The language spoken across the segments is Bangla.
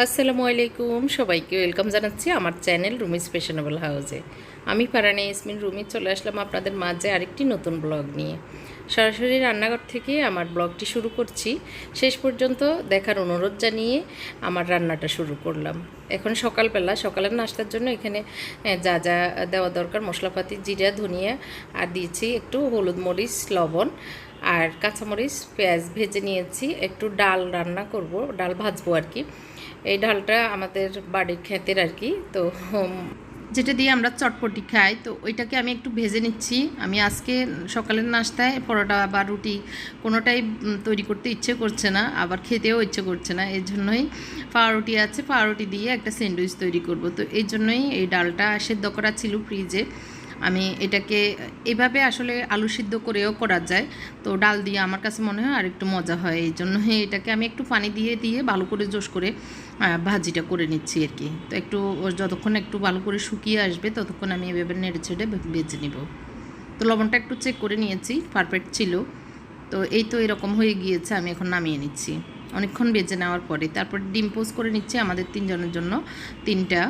আসসালামু আলাইকুম। সবাইকে ওয়েলকাম জানাচ্ছি আমার চ্যানেল রুমিস ফ্যাশনেবল হাউসে। আমি ফারানি ইসমিন রুমি চলে আসলাম আপনাদের মাঝে আরেকটি নতুন ব্লগ নিয়ে। সরাসরি রান্নাঘর থেকে আমার ব্লগটি শুরু করছি। শেষ পর্যন্ত দেখার অনুরোধ জানিয়ে আমার রান্নাটা শুরু করলাম। এখন সকালবেলা, সকালের নাস্তার জন্য এখানে যা যা দেওয়া দরকার, মশলাপাতি, জিরা, ধনিয়া, আর দিয়েছি একটু হলুদ মরিচ, লবণ আর কাঁচামরিচ, পেঁয়াজ ভেজে নিয়েছি। একটু ডাল রান্না করব, ডাল ভাজবো আর কি। এই ডালটা আমাদের বাড়ির ক্ষেতের আর কি, তো যেটা দিয়ে আমরা চটপটি খাই, তো ওইটাকে আমি একটু ভেজে নিচ্ছি। আমি আজকে সকালের নাস্তায় পরোটা বা রুটি কোনোটাই তৈরি করতে ইচ্ছে করছে না, আবার খেতেও ইচ্ছে করছে না। এই জন্যই পাউরুটি আছে, পাউরুটি দিয়ে একটা স্যান্ডউইচ তৈরি করব। তো এই জন্যই এই ডালটা সেদ্ধ করা ছিল ফ্রিজে আমি এটাকে, এভাবে আসলে আলু সিদ্ধ করেও করা যায়। তো ডাল দিয়ে আমার কাছে মনে হয় আর একটু মজা হয়, এই জন্য এটাকে আমি একটু পানি দিয়ে দিয়ে ভালো করে জোশ করে ভাজিটা করে নিচ্ছি আর কি। তো একটু যতক্ষণ একটু ভালো করে শুকিয়ে আসবে, ততক্ষণ আমি এভাবে নেড়ে ছেড়ে বেজে নিব। তো লবণটা একটু চেক করে নিয়েছি পারফেক্ট ছিল। তো এই তো এরকম হয়ে গিয়েছে, আমি এখন নামিয়ে নিচ্ছি। অনেকক্ষণ বেজে নেওয়ার পরে, তারপর ডিম পোজ করে নিচ্ছি আমাদের তিনজনের জন্য, তিনটা।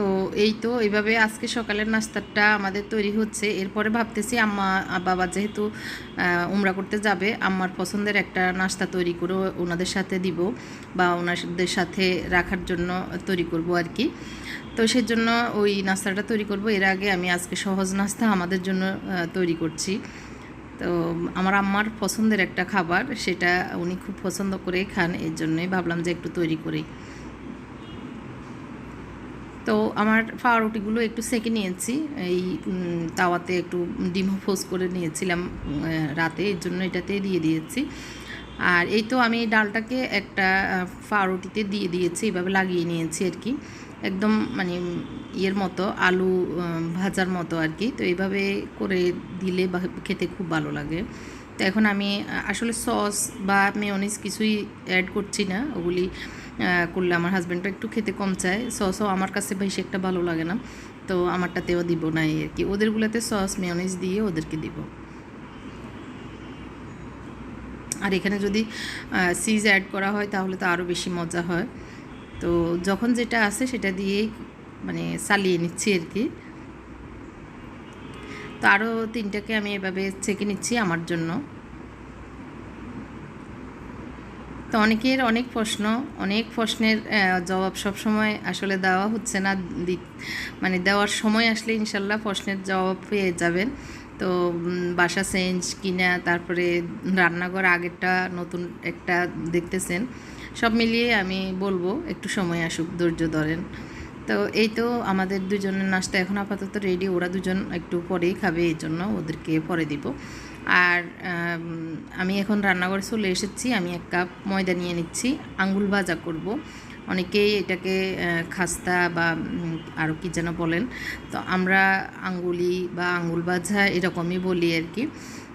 তো এই তো, এইভাবে আজকে সকালের নাস্তাটা আমাদের তৈরি হচ্ছে। এরপরে ভাবতেছি আম্মা, বাবা যেহেতু উমরা করতে যাবে, আম্মার পছন্দের একটা নাস্তা তৈরি করে ওনাদের সাথে দিব বা ওনাদের সাথে রাখার জন্য তৈরি করব আর কি। তো সেজন্য ওই নাস্তাটা তৈরি করব। এর আগে আমি আজকে সহজ নাস্তা আমাদের জন্য তৈরি করছি। তো আমার আম্মার পছন্দের একটা খাবার, সেটা উনি খুব পছন্দ করে খান, এর জন্যই ভাবলাম যে একটু তৈরি করি। তো আমার পাউরুটিগুলো একটু সেঁকে নিয়েছি। এই তাওয়াতে একটু ডিম ফোস করে নিয়েছিলাম রাতে। এর জন্য এটাতে দিয়ে দিয়েছি। আর এই তো আমি ডালটাকে একটা পাউরুটিতে দিয়ে দিয়েছি, এভাবে লাগিয়ে নিয়েছি আর কি। একদম মানে ইয়ের মতো, আলু ভাজার মতো আর কি। তো এইভাবে করে দিলে খেতে খুব ভালো লাগে। তো এখন আমি আসলে সস বা মেয়নিজ কিছুই অ্যাড করছি না। ওগুলি করলে আমার হাজব্যান্ডটা একটু খেতে কম চায়। সসও আমার কাছে বেশি একটা ভালো লাগে না। তো আমারটাতেও দিব না আর কি। ওদেরগুলোতে সস মেয়নিজ দিয়ে ওদেরকে দিব। আর এখানে যদি সিজ অ্যাড করা হয়, তাহলে তো আরও বেশি মজা হয়। তো যখন যেটা আছে সেটা দিয়েই মানে চালিয়ে নিচ্ছি আর কি। তো আরও তিনটাকে আমি এভাবে ছেঁকে নিচ্ছি আমার জন্য। তো অনেকের অনেক প্রশ্ন, অনেক প্রশ্নের জবাব সব সময় আসলে দেওয়া হচ্ছে না। মানে দেওয়ার সময় আসলে ইনশাল্লাহ প্রশ্নের জবাব পেয়ে যাবেন। তো বাসা চেঞ্জ কিনা, তারপরে রান্নাঘর আগেরটা নতুন একটা দেখতেছেন। সব মিলিয়ে আমি বলব, একটু সময় আসুক, ধৈর্য ধরেন। তো এই তো আমাদের দুজনের নাস্তা এখন আপাতত রেডি ওরা দুজন একটু পরেই খাবে, এই জন্য ওদেরকে পরে দিব। আর আমি এখন রান্নাঘরে চলে এসেছি, আমি এক কাপ ময়দা নিয়ে নিচ্ছি, আঙ্গুল ভাজা করব। অনেকেই এটাকে খাস্তা বা আরও কী যেন বলেন, তো আমরা আঙ্গুলি বা আঙ্গুল ভাজা এরকমই বলি আর কি।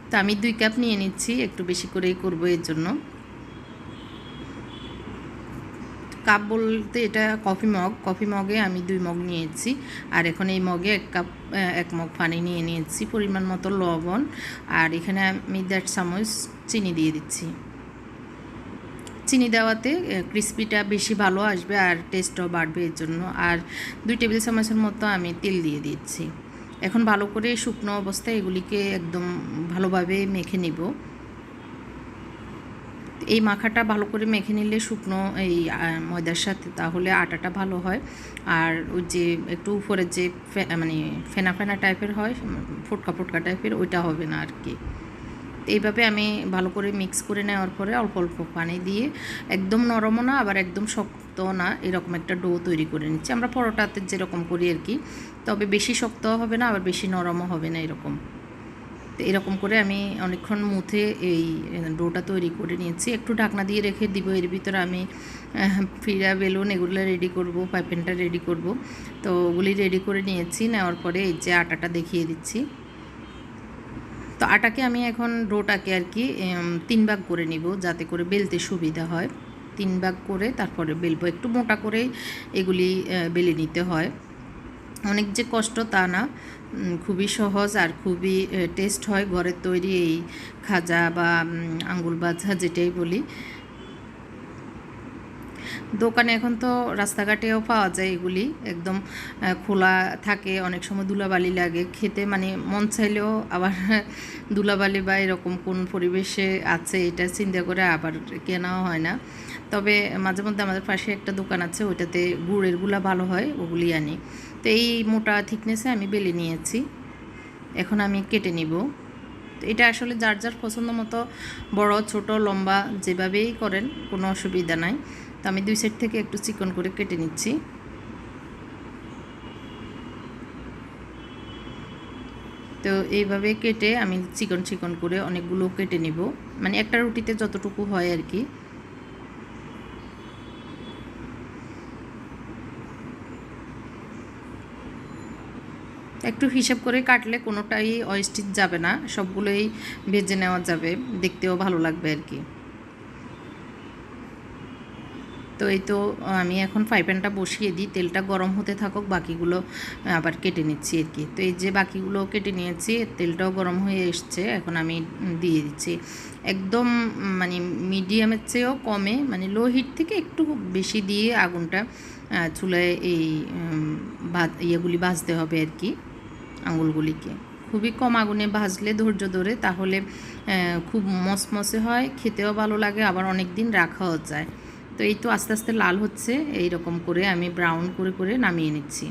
তো আমি দুই কাপ নিয়ে নিচ্ছি, একটু বেশি করেই করব এর জন্য। কাপ বলতে এটা কফি মগ কফি মগে আমি দুই মগ নিয়েছি। আর এখন এই মগে এক কাপ এক মগ পানি নিয়ে নিয়েছি, পরিমাণ মতো লবণ। আর এখানে আমি দেড় চামচ চিনি দিয়ে দিচ্ছি। চিনি দেওয়াতে ক্রিসপিটা বেশি ভালো আসবে আর টেস্টও বাড়বে এর জন্য। আর দুই টেবিল চামচের মতো আমি তেল দিয়ে দিচ্ছি। এখন ভালো করে শুকনো অবস্থায় এগুলিকে একদম ভালোভাবে মেখে নিব। এই মাখাটা ভালো করে মেখে নিলে শুকনো এই ময়দার সাথে তাহলে আটাটা ভালো হয়। আর ওই যে একটু উপরে যে মানে ফেনা ফেনা টাইপের হয়, ফুটকা ফুটকা টাইপের, ওইটা হবে না আর কি। এইভাবে আমি ভালো করে মিক্স করে নেওয়ার পরে অল্প অল্প পানি দিয়ে একদম নরমও না, আবার একদম শক্ত না, এরকম একটা ডো তৈরি করে নিচ্ছি। আমরা পরোটাতে যেরকম করি আর কি, তবে বেশি শক্তও হবে না, আবার বেশি নরমও হবে না এরকম। তো এরকম করে আমি অনেকক্ষণ মুথে এই ডোটা তৈরি করে নিয়েছি। একটু ঢাকনা দিয়ে রেখে দিব, এর ভিতরে আমি ফিরা বেলুন এগুলো রেডি করব পাইপেনটা রেডি করব। তো ওগুলি রেডি করে নিয়েছি, নেওয়ার পরে এই যে আটাটা দেখিয়ে দিচ্ছি। তো আটাকে আমি এখন ডোটাকে আর কি তিন ভাগ করে নিব, যাতে করে বেলতে সুবিধা হয়। তিন ভাগ করে তারপরে বেলবো। একটু মোটা করে এগুলি বেলে নিতে হয়। অনেক যে কষ্ট তা না খুবই সহজ আর খুবই টেস্ট হয় ঘরের তৈরি এই খাজা বা আঙ্গুল বাজা যেটাই বলি। দোকানে এখন তো রাস্তাঘাটেও পাওয়া যায় এগুলি, একদম খোলা থাকে, অনেক সময় ধুলাবালি লাগে, খেতে মানে মন চাইলেও আবার ধুলাবালি বা এরকম কোন পরিবেশে আছে এটা চিন্তা করে আবার কেনাও হয় না। তবে মাঝে মধ্যে আমাদের পাশে একটা দোকান আছে, ওইটাতে গুড়েরগুলা ভালো হয়, ওগুলি আনি। তো এই মোটা থিকনেসে আমি বেলে নিয়েছি। এখন আমি কেটে নিব। এটা আসলে যার যার পছন্দ মতো, বড়, ছোট, লম্বা, যেভাবেই করেন, কোনো অসুবিধা নাই। তো আমি দুই সাইড থেকে একটু চিকন করে কেটে নিচ্ছি। তো এইভাবে কেটে আমি চিকন চিকন করে অনেকগুলো কেটে নিব। মানে একটা রুটিতে যতটুকু হয় আর কি। একটু হিসাব করে কাটলে কোনোটাই অয়েস্টিক যাবে না, সবগুলোই ভেজে নেওয়া যাবে, দেখতেও ভালো লাগবে আর কি। তো এই তো আমি এখন ফ্রাই প্যানটা বসিয়ে দিই, তেলটা গরম হতে থাকুক, বাকিগুলো আবার কেটে নিচ্ছি আর কি। তো এই যে বাকিগুলো কেটে নিয়েছি, তেলটাও গরম হয়ে এসছে, এখন আমি দিয়ে দিচ্ছি। একদম মানে মিডিয়ামের চেয়েও কমে মানে লো হিট থেকে একটু বেশি দিয়ে আগুনটা চুলায় এই ভাত, ইয়েগুলি ভাজতে হবে আর কি। আঙুলগুলিকে। খুবই কম আগুনে ভাজলে ধৈর্য ধরে তাহলে খুব মসমসে হয়, খেতেও ভালো লাগে, আবার অনেক দিন রাখাও যায়। তো এই তো আস্তে আস্তে লাল হচ্ছে এই রকম করে আমি ব্রাউন করে করে নামিয়ে নিচ্ছি।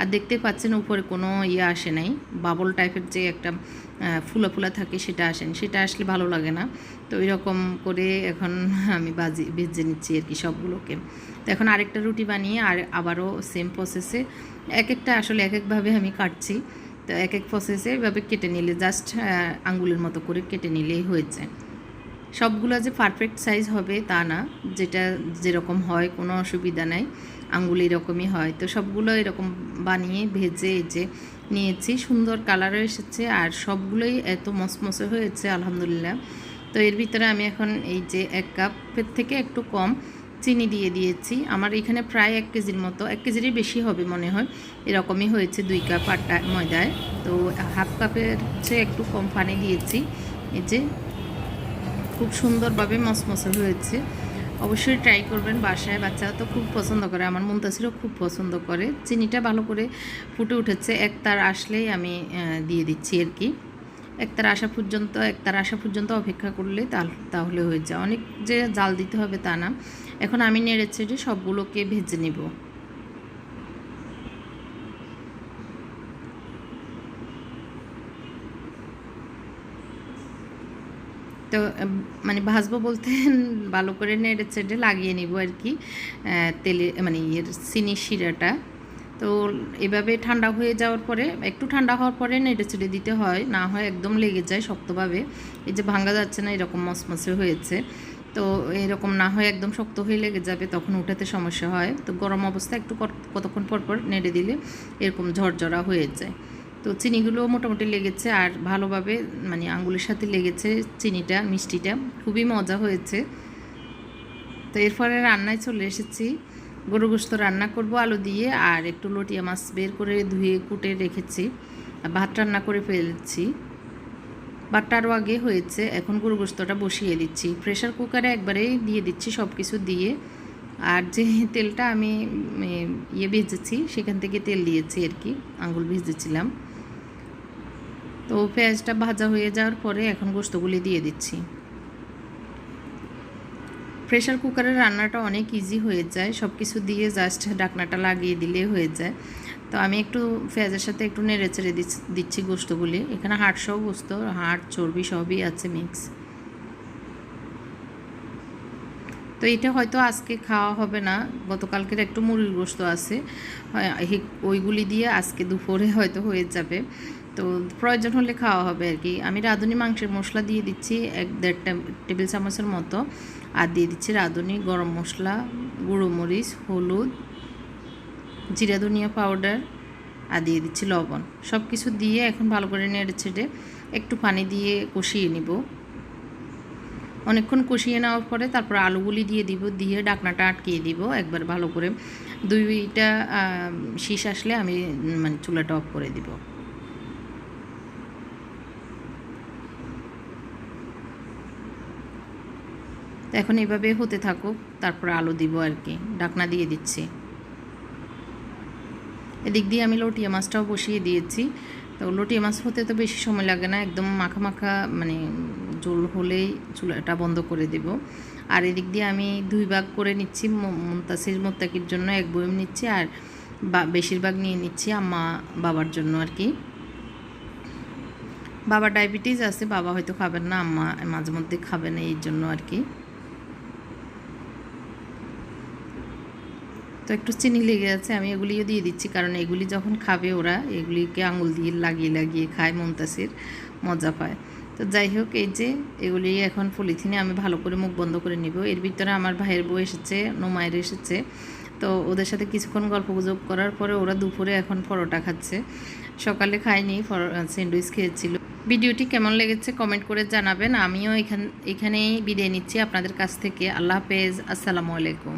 আর দেখতে পাচ্ছেন উপরে কোনো ইয়ে আসে নাই, বাবল টাইপের যে একটা ফুলা ফুলা থাকে সেটা আসেনি সেটা আসলে ভালো লাগে না। তো ওই রকম করে এখন আমি বাজি, ভেজে নিচ্ছি আর কি সবগুলোকে। তো এখন আরেকটা রুটি বানিয়ে আর আবারও সেম প্রসেসে এক একটা আসলে এক একভাবে আমি কাটছি। তো এক এক প্রসেসে এভাবে কেটে নিলে জাস্ট আঙ্গুলের মতো করে কেটে নিলেই হয়েছে সবগুলো যে পারফেক্ট সাইজ হবে তা না, যেটা যেরকম হয়, কোনো অসুবিধা নাই, আঙ্গুল এরকমই হয়। তো সবগুলো এরকম বানিয়ে ভেজে যে নিয়েছি, সুন্দর কালারও এসেছে আর সবগুলোই এত মসমসে হয়েছে, আলহামদুলিল্লাহ। তো এর ভিতরে আমি এখন এই যে এক কাপের থেকে একটু কম চিনি দিয়ে দিয়েছি। আমার এখানে প্রায় এক কেজির মতো, এক কেজিরই বেশি হবে মনে হয়। এরকমই হয়েছে দুই কাপ আটা ময়দায়। তো হাফ কাপের চেয়ে একটু কম পানি দিয়েছি। এই যে খুব সুন্দরভাবে মসমসে হয়েছে। অবশ্যই ট্রাই করবেন বাসায়। বাচ্চারা তো খুব পছন্দ করে। আমার মুন্তাসিরও খুব পছন্দ করে। চিনিটা ভালো করে ফুটে উঠেছে। এক তার আসলেই আমি দিয়ে দিচ্ছি আর কি। এক তার আসা পর্যন্ত এক তার আসা পর্যন্ত অপেক্ষা করলে তাহলে তাহলে হয়ে যায়। অনেক যে জাল দিতে হবে তা না। এখন আমি নেড়ে ছেড়ে সবগুলোকে ভেজে নেব। তো মানে ভাজবো বলতে ভালো করে নেড়ে চেড়ে লাগিয়ে নিব আর কি তেলে মানে ইয়ের চিনি শিরাটা। তো এভাবে ঠান্ডা হয়ে যাওয়ার পরে, একটু ঠান্ডা হওয়ার পরে নেড়ে চেড়ে দিতে হয়, না হয় একদম লেগে যায় শক্তভাবে। এই যে ভাঙা যাচ্ছে না, এরকম মসমসে হয়েছে। তো এরকম না হয় একদম শক্ত হয়ে লেগে যাবে, তখন উঠাতে সমস্যা হয়। তো গরম অবস্থায় একটু কতক্ষণ পর পর নেড়ে দিলে এরকম ঝরঝরা হয়ে যায়। তো চিনিগুলো মোটামুটি লেগেছে, আর ভালোভাবে মানে আঙ্গুলের সাথে লেগেছে চিনিটা, মিষ্টিটা। খুবই মজা হয়েছে। তো এরপরে রান্নায় চলে এসেছি। গরু গোস্ত রান্না করব আলু দিয়ে, আর একটু লটিয়া মাছ বের করে ধুয়ে কুটে রেখেছি। ভাত রান্না করে ফেলেছি। ভাতটা আরও আগে হয়েছে, এখন গরু গোস্তটা বসিয়ে দিচ্ছি। প্রেশার কুকারে একবারেই দিয়ে দিচ্ছি সব কিছু দিয়ে। আর যে তেলটা আমি ইয়ে ভেজেছি, সেখান থেকে তেল দিয়েছি আর কি আঙুল ভেজেছিলাম। তো পেঁয়াজটা ভাজা হয়ে যাওয়ার পরে এখন গোস্তগুলি দিয়ে দিচ্ছি। প্রেশার কুকারের রান্নাটা অনেক ইজি হয়ে যায় সব কিছু দিয়ে জাস্ট ডাকনাটা লাগিয়ে দিলে হয়ে যায়। তো আমি একটু পেঁয়াজের সাথে একটু নেড়ে চেড়ে দিচ্ছি গোস্তগুলি এখানে হাড় সহ গোস্ত হাড়, চর্বি সবই আছে মিক্স তো এটা হয়তো আজকে খাওয়া হবে না, গতকালকের একটু মুরগির গোস্ত আছে। ওইগুলি দিয়ে আজকে দুপুরে হয়তো হয়ে যাবে। তো প্রয়োজন হলে খাওয়া হবে আর কি। আমি রাঁধুনি মাংসের মশলা দিয়ে দিচ্ছি, এক দেড় টেবিল চামচের মতো। আর দিয়ে দিচ্ছি রাঁধুনি গরম মশলা, গুঁড়ো মরিচ, হলুদ জিরা ধনিয়া পাউডার আর দিয়ে দিচ্ছি লবণ। সব কিছু দিয়ে এখন ভালো করে নেড়ে ছেড়ে একটু পানি দিয়ে কষিয়ে নিব। অনেকক্ষণ কষিয়ে নেওয়ার পরে তারপর আলুগুলি দিয়ে দিব, দিয়ে ডাকনাটা আটকিয়ে দিব। একবার ভালো করে দুইটা শীষ আসলে আমি মানে চুলাটা অফ করে দিব। এখন এভাবে হতে থাকুক, তারপর আলু দিব আর কি। ডাকনা দিয়ে দিচ্ছি। এদিক দিয়ে আমি লটিয়া মাছটাও বসিয়ে দিয়েছি। তো লটিয়া মাছ হতে তো বেশি সময় লাগে না, একদম মাখা মাখা মানে জল হলেই চুলাটা বন্ধ করে দেব। আর এদিক দিয়ে আমি দুই ভাগ করে নিচ্ছি, ম- মুনতাসির মোত্তাকির জন্য এক বয়ম নিচ্ছি আর বেশিরভাগ নিয়ে নিচ্ছি আম্মা বাবার জন্য আর কি। বাবা ডায়াবেটিস আছে, বাবা হয়তো খাবেন না, আম্মা মাঝে মধ্যে খাবেন এই জন্য আর কি। তো একটু চিনি লেগে আছে, আমি এগুলিও দিয়ে দিচ্ছি। কারণ এগুলি যখন খাবে ওরা, এগুলিকে আঙুল দিয়ে লাগিয়ে লাগিয়ে খায় মমতাসির মজা পায়। তো যাই হোক, এই যে এগুলি এখন পলিথিনে আমি ভালো করে মুখ বন্ধ করে নিব। এর ভিতরে আমার ভাইয়ের বউ এসেছে নোমায়ের এসেছে। তো ওদের সাথে কিছুক্ষণ গল্প গুজব করার পরে ওরা দুপুরে এখন পরোটা খাচ্ছে। সকালে খায়নি স্যান্ডউইচ খেয়েছিল। ভিডিওটি কেমন লেগেছে কমেন্ট করে জানাবেন। আমিও এখান এখানেই বিদায় নিচ্ছি আপনাদের কাছ থেকে। আল্লাহ হাফেজ। আসসালামু আলাইকুম।